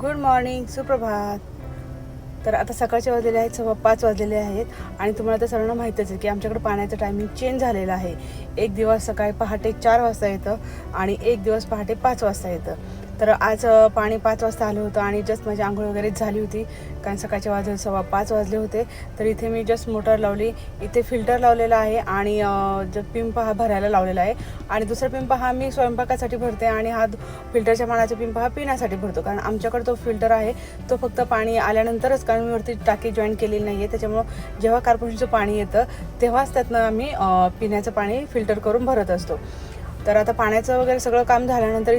Good morning सुप्रभात. तर आता सकाळचे वाजलेले आहेत सव्वा पाच वाजलेले आहेत आणि तुम्हाला तर सर्वांना माहीतच आहे की आमच्याकडे पाण्याचं टायमिंग चेंज झालेलं आहे. एक दिवस सकाळी पहाटे चार वाजता येतं आणि एक दिवस पहाटे पाच वाजता येतं. तर आज पाणी पाच वाजता आलं होतं आणि जस्ट माझी आंघोळ वगैरे झाली होती. कारण सकाळचे वाजले सव्वा पाच वाजले होते. तर इथे मी जस्ट मोटर लावली. इथे फिल्टर लावलेला आहे आणि जो पिंप हा भरायला लावलेला आहे. आणि दुसरा पिंप हा मी स्वयंपाकासाठी भरते आणि हा फिल्टरच्या पाण्याचा पिंप हा पिण्यासाठी भरतो. कारण आमच्याकडे तो फिल्टर आहे. तो फक्त पाणी आल्यानंतरच कारण मी वरती टाकी जॉईन केलेली नाही आहे त्याच्यामुळं जेव्हा कार्पोरेशनचं पाणी येतं तेव्हाच त्यातनं आम्ही पिण्याचं पाणी फिल्टर करून भरत असतो. तर आता पाण्याचं वगैरे सगळं काम झाल्यानंतर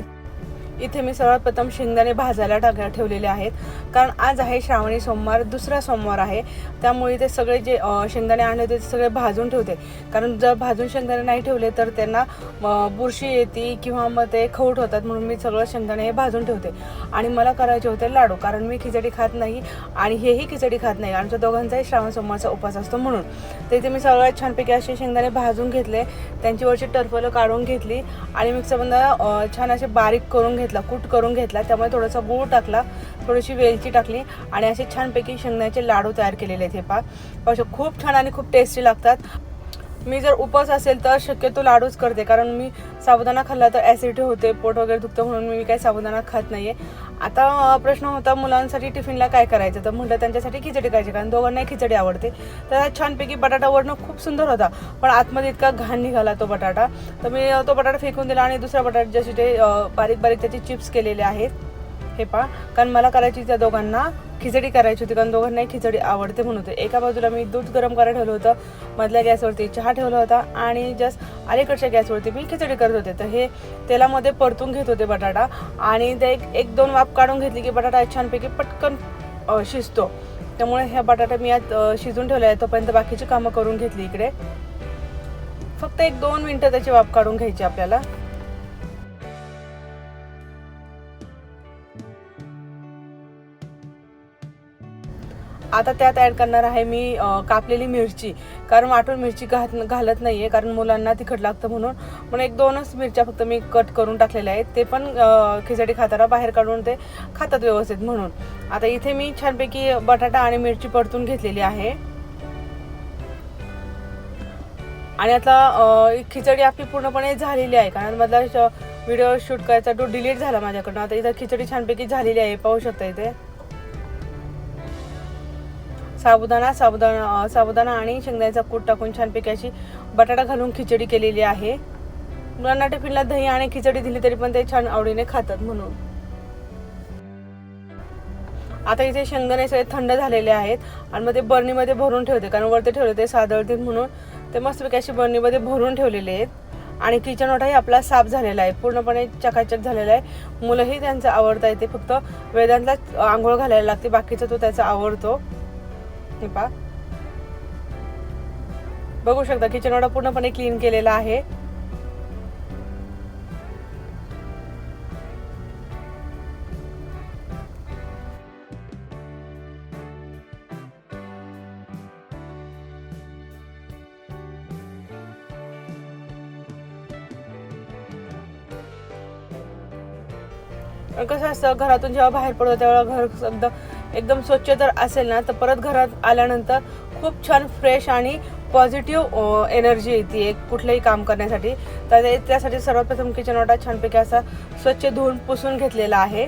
इथे मी सर्वात प्रथम शेंगदाणे भाजायला टाका ठेवलेले आहेत. कारण आज आहे श्रावणी सोमवार दुसरा सोमवार आहे. त्यामुळे ते सगळे जे शेंगदाणे आणले होते ते सगळे भाजून ठेवते. कारण जर भाजून शेंगदाणे नाही ठेवले तर त्यांना बुरशी येते किंवा मग ते खवट होतात म्हणून मी सगळं शेंगदाणे हे भाजून ठेवते. आणि मला करायचे होते लाडू कारण मी खिचडी खात नाही आणि हेही खिचडी खात नाही. आमच्या दोघांचाही श्रावण सोमवारचा उपास असतो म्हणून. तर इथे मी सगळ्यात छानपैकी असे शेंगदाणे भाजून घेतले. त्यांची वरची टरफलं काढून घेतली आणि मिक्सरमधनं छान असे बारीक करून घेतले. कूट करून घेतला त्यामुळे थोडासा गूळ टाकला थोडीशी वेलची टाकली आणि असे छानपैकी शेंगदाण्याचे लाडू तयार केलेले आहेत हे पा असे खूप छान आणि खूप टेस्टी लागतात. मी जर उपवास असेल तर शक्यतो लाडूच करते. कारण मी साबुदाणा खाल्ला तर ॲसिडिटी होते पोट वगैरे दुखतं म्हणून मी काही साबुदाणा खात नाही आहे आता प्रश्न होता मुलांसाठी टिफिनला काय करायचं? तर म्हटलं त्यांच्यासाठी खिचडी करायची कारण दोघांनाही खिचडी आवडते. तर हा छानपैकी बटाटा वरणं खूप सुंदर होता पण आतमध्ये इतका घाण निघाला तो बटाटा. तर मी तो बटाटा फेकून दिला आणि दुसरा बटाटा जसे ते बारीक बारीक त्याचे चिप्स केलेले आहेत हे पहा. कारण मला करायची त्या दोघांना खिचडी करायची होती कारण दोघांनाही खिचडी आवडते म्हणून होते. एका बाजूला मी दूध गरम करायला ठेवलं होतं मधल्या गॅसवरती चहा ठेवला होता आणि जस्ट अलीकडच्या गॅसवरती मी खिचडी करत होते. तर हे तेलामध्ये परतून घेत होते बटाटा आणि ते एक एक दोन वाफ काढून घेतली की बटाटा छानपैकी पटकन शिजतो. त्यामुळे ह्या बटाटा मी आत शिजून ठेवला आहे तोपर्यंत बाकीची कामं करून घेतली इकडे. फक्त एक दोन मिनटं त्याची वाफ काढून घ्यायची आपल्याला. आता त्यात ॲड करणार आहे मी कापलेली मिरची. कारण वाटून मिरची घात घालत नाही आहे कारण मुलांना तिखट लागतं म्हणून. पण एक दोनच मिरच्या फक्त मी कट करून टाकलेल्या आहेत. ते पण खिचडी खाताना बाहेर काढून ते खातात व्यवस्थित म्हणून. आता इथे मी छानपैकी बटाटा आणि मिरची परतून घेतलेली आहे. आणि आता खिचडी आपली पूर्णपणे झालेली आहे. कारण मधला व्हिडिओ शूट करायचा तो डिलीट झाला माझ्याकडनं. आता इथं खिचडी छानपैकी झालेली आहे. पाहू शकता इथे. साबुदाणा साबुदाणा साबुदाणा आणि शेंगदाण्याचा कूट टाकून छानपैकी अशी बटाटा घालून खिचडी केलेली आहे. मुलांना टिफिनला दही आणि खिचडी दिली तरी पण ते छान आवडीने खातात म्हणून. आता इथे शेंगदाणे सगळे थंड झालेले आहेत आणि मग ते बर्नीमध्ये भरून ठेवते कारण वरती ठेवले ते सादळतील म्हणून ते मस्तपैकी अशी बर्नीमध्ये भरून ठेवलेले आहेत. आणि किचन ओठाही आपला साफ झालेला आहे पूर्णपणे चकाचक झालेला आहे. मुलंही त्यांचं आवडता येते फक्त वेदांतलाच आंघोळ घालायला लागते बाकीचं तो त्याचा आवडतो. हे बघू शकता किचन ओढा पूर्णपणे क्लीन केलेला आहे. कसं असतं घरातून जेव्हा बाहेर पडतो तेव्हा घर एकदम एकदम स्वच्छ जर असेल ना तर परत घरात आल्यानंतर खूप छान फ्रेश आणि पॉझिटिव्ह एनर्जी येते एक कुठलंही काम करण्यासाठी. तर ते- त्यासाठी सर्वप्रथम किचन ओटा छानपैकी असा स्वच्छ धुवून पुसून घेतलेला आहे.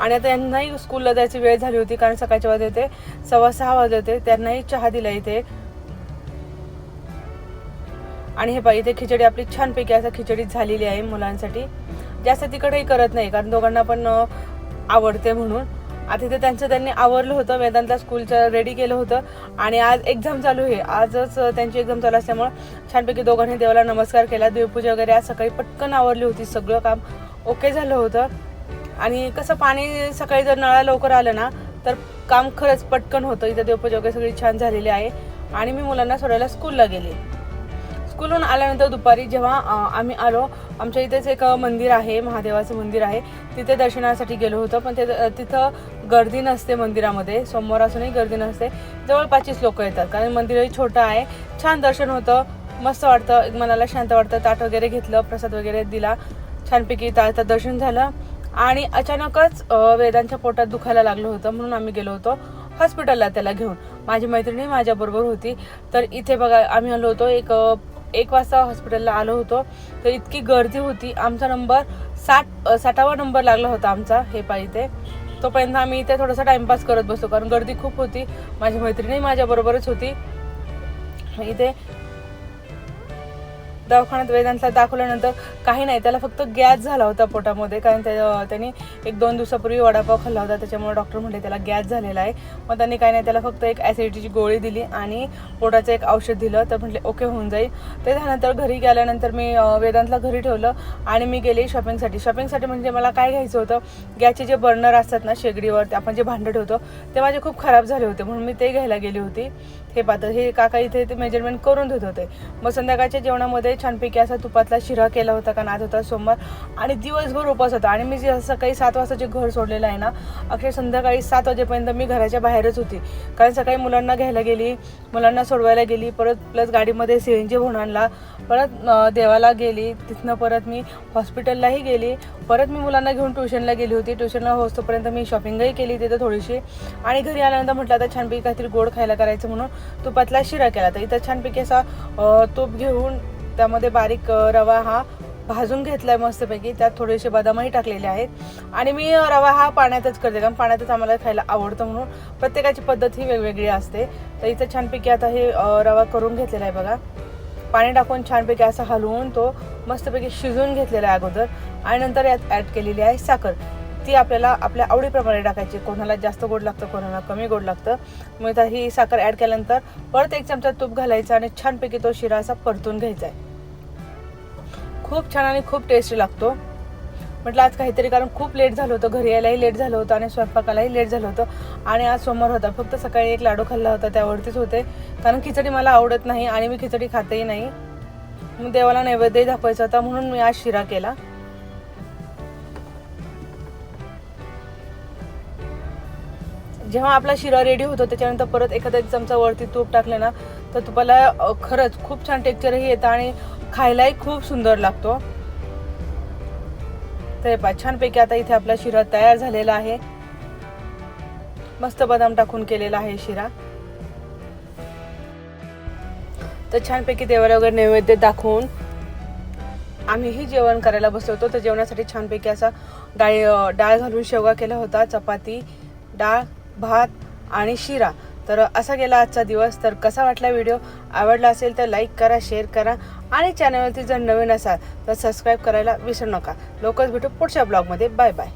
आणि आता यांनाही स्कूलला जायची वेळ झाली होती कारण सकाळच्या वाजले होते सव्वा सहा वाजले होते त्यांनाही चहा दिला इथे. आणि हे पाहिजे इथे खिचडी आपली छानपैकी असं खिचडी झालेली आहे मुलांसाठी. जास्त तिकडही करत नाही कारण दोघांना पण आवडते म्हणून. आता तिथे त्यांचं त्यांनी आवरलं होतं वेदांतला स्कूलचं रेडी केलं होतं. आणि आज एक्झाम चालू आहे. आजच त्यांची एक्झाम चालू असल्यामुळं छानपैकी दोघांनी देवाला नमस्कार केला. देवपूजा वगैरे आज सकाळी पटकन आवरली होती. सगळं काम ओके झालं होतं. आणि कसं पाणी सकाळी जर नळा लवकर आलं ना तर काम खरंच पटकन होतं. इथं देवपूजा वगैरे सगळी छान झालेली आहे. आणि मी मुलांना सोडायला स्कूलला गेले. स्कूलहून आल्यानंतर दुपारी जेव्हा आम्ही आलो आमच्या इथेच एक मंदिर आहे महादेवाचं मंदिर आहे. तिथे दर्शनासाठी गेलो होतो पण ते तिथं गर्दी नसते मंदिरामध्ये. सोमवार असूनही गर्दी नसते. जवळपासचीच लोक येतात कारण मंदिरही छोटं आहे. छान दर्शन होतं मस्त वाटतं मनाला शांत वाटतं. ताट वगैरे घेतलं प्रसाद वगैरे दिला छानपैकी ताळचं दर्शन झालं. आणि अचानकच वेदांच्या पोटात दुखायला लागलं होतं म्हणून आम्ही गेलो होतो हॉस्पिटलला त्याला घेऊन. माझी मैत्रिणी माझ्याबरोबर होती. तर इथे बघा आम्ही आलो होतो एक एक वाजता हॉस्पिटलला आलो होतो. तर इतकी गर्दी होती. आमचा नंबर साठ साठावा नंबर लागला होता आमचा हे पाहिजे तोपर्यंत आम्ही इथे थोडासा टाइमपास करत बसतो कारण गर्दी खूप होती. माझी मैत्रिणी माझ्याबरोबरच होती. इथे दवाखान्यात वेदांतला दाखवल्यानंतर काही नाही त्याला फक्त गॅस झाला होता पोटामध्ये कारण त्या त्यांनी एक दोन दिवसापूर्वी वडापाव खाल्ला होता त्याच्यामुळे डॉक्टर म्हणले त्याला गॅस झालेला आहे. मग त्यांनी काही नाही त्याला फक्त एक ॲसिडिटीची गोळी दिली आणि पोटाचं एक औषध दिलं तर म्हटले ओके होऊन जाईल. ते झाल्यानंतर घरी गेल्यानंतर मी वेदांतला घरी ठेवलं आणि मी गेले शॉपिंगसाठी शॉपिंगसाठी म्हणजे मला काय घ्यायचं होतं गॅसचे जे बर्नर असतात ना शेगडीवर ते आपण जे भांडं ठेवतो ते माझे खूप खराब झाले होते म्हणून मी ते घ्यायला गेली होती. हे पात्र हे काका इथे ते मेजरमेंट करून देत होते. मग संध्याकाळच्या जेवणामध्ये छानपैकी असा तुपातला शिरा केला होता कारण आज होता सोमवार. आणि दिवसभर उपास होता. आणि मी जे सकाळी सात वाजता जे घर सोडलेलं आहे ना अक्षर संध्याकाळी सात वाजेपर्यंत मी घराच्या बाहेरच होती. कारण सकाळी मुलांना घ्यायला गेली मुलांना सोडवायला गेली परत प्लस गाडीमध्ये सी एन जी आणला परत देवाला गेली तिथनं परत मी हॉस्पिटललाही गेली परत मी मुलांना घेऊन ट्युशनला गेली होती. ट्युशनला होतोपर्यंत मी शॉपिंगही केली तिथं थोडीशी. आणि घरी आल्यानंतर म्हटलं आता छानपैकी काहीतरी गोड खायला करायचं म्हणून तुपातला शिरा केला. तर इथं छानपैकी असा तूप घेऊन त्यामध्ये बारीक रवा हा भाजून घेतलाय मस्तपैकी. त्यात थोडेसे बदामही टाकलेले आहेत. आणि मी रवा हा पाण्यातच करते कारण पाण्यातच आम्हाला खायला आवडतं म्हणून प्रत्येकाची पद्धत ही वेगवेगळी असते. तर इथं छानपैकी आता हे रवा करून घेतलेला आहे बघा. पाणी टाकून छानपैकी असं हलवून तो मस्तपैकी शिजवून घेतलेला आहे अगोदर. आणि नंतर यात ॲड केलेली आहे साखर. ती आपल्याला आपल्या आवडीप्रमाणे टाकायची. कोणाला जास्त गोड लागतं कोणाला कमी गोड लागतं. मग आता ही साखर ॲड केल्यानंतर परत एक चमचा तूप घालायचा आणि छानपैकी तो शिरा असा परतून घ्यायचा आहे. खूप छान आणि खूप टेस्टी लागतो. म्हटलं आज काहीतरी कारण खूप लेट झालं होतं. घरी यायलाही लेट झालं होतं आणि स्वयंपाकालाही लेट झालं होतं. आणि आज सोमवार होता. फक्त सकाळी एक लाडू खाल्ला होता त्यावरतीच होते. कारण खिचडी मला आवडत नाही आणि मी खिचडी खातही नाही. मग देवाला नैवेद्य दाखवायचा होता म्हणून मी आज शिरा केला. जेव्हा आपला शिरा रेडी होतो त्याच्यानंतर परत एखादा एक चमचा वरती तूप टाकले ना तर तुपाला खरंच खूप छान टेक्चरही येतं आणि खायलाही खूप सुंदर लागतो. तर पा छानपैकी आता इथे आपला शिरा तयार झालेला आहे. मस्त बदाम टाकून केलेला आहे शिरा. तर छानपैकी देवाला वगैरे नैवेद्य दाखवून आम्हीही जेवण करायला बसलो होतो तर जेवणासाठी छानपैकी असा डाळ डाळ घालून शेवगा केला होता चपाती डाळ भात आणि शिरा. तर असा गेला आजचा दिवस. तर कसा वाटला व्हिडिओ? आवडला असेल तर लाईक करा शेअर करा आणि चॅनलवरती जर नवीन असाल तर सबस्क्राईब करायला विसरू नका. लवकरच भेटू पुढच्या ब्लॉगमध्ये. Bye bye.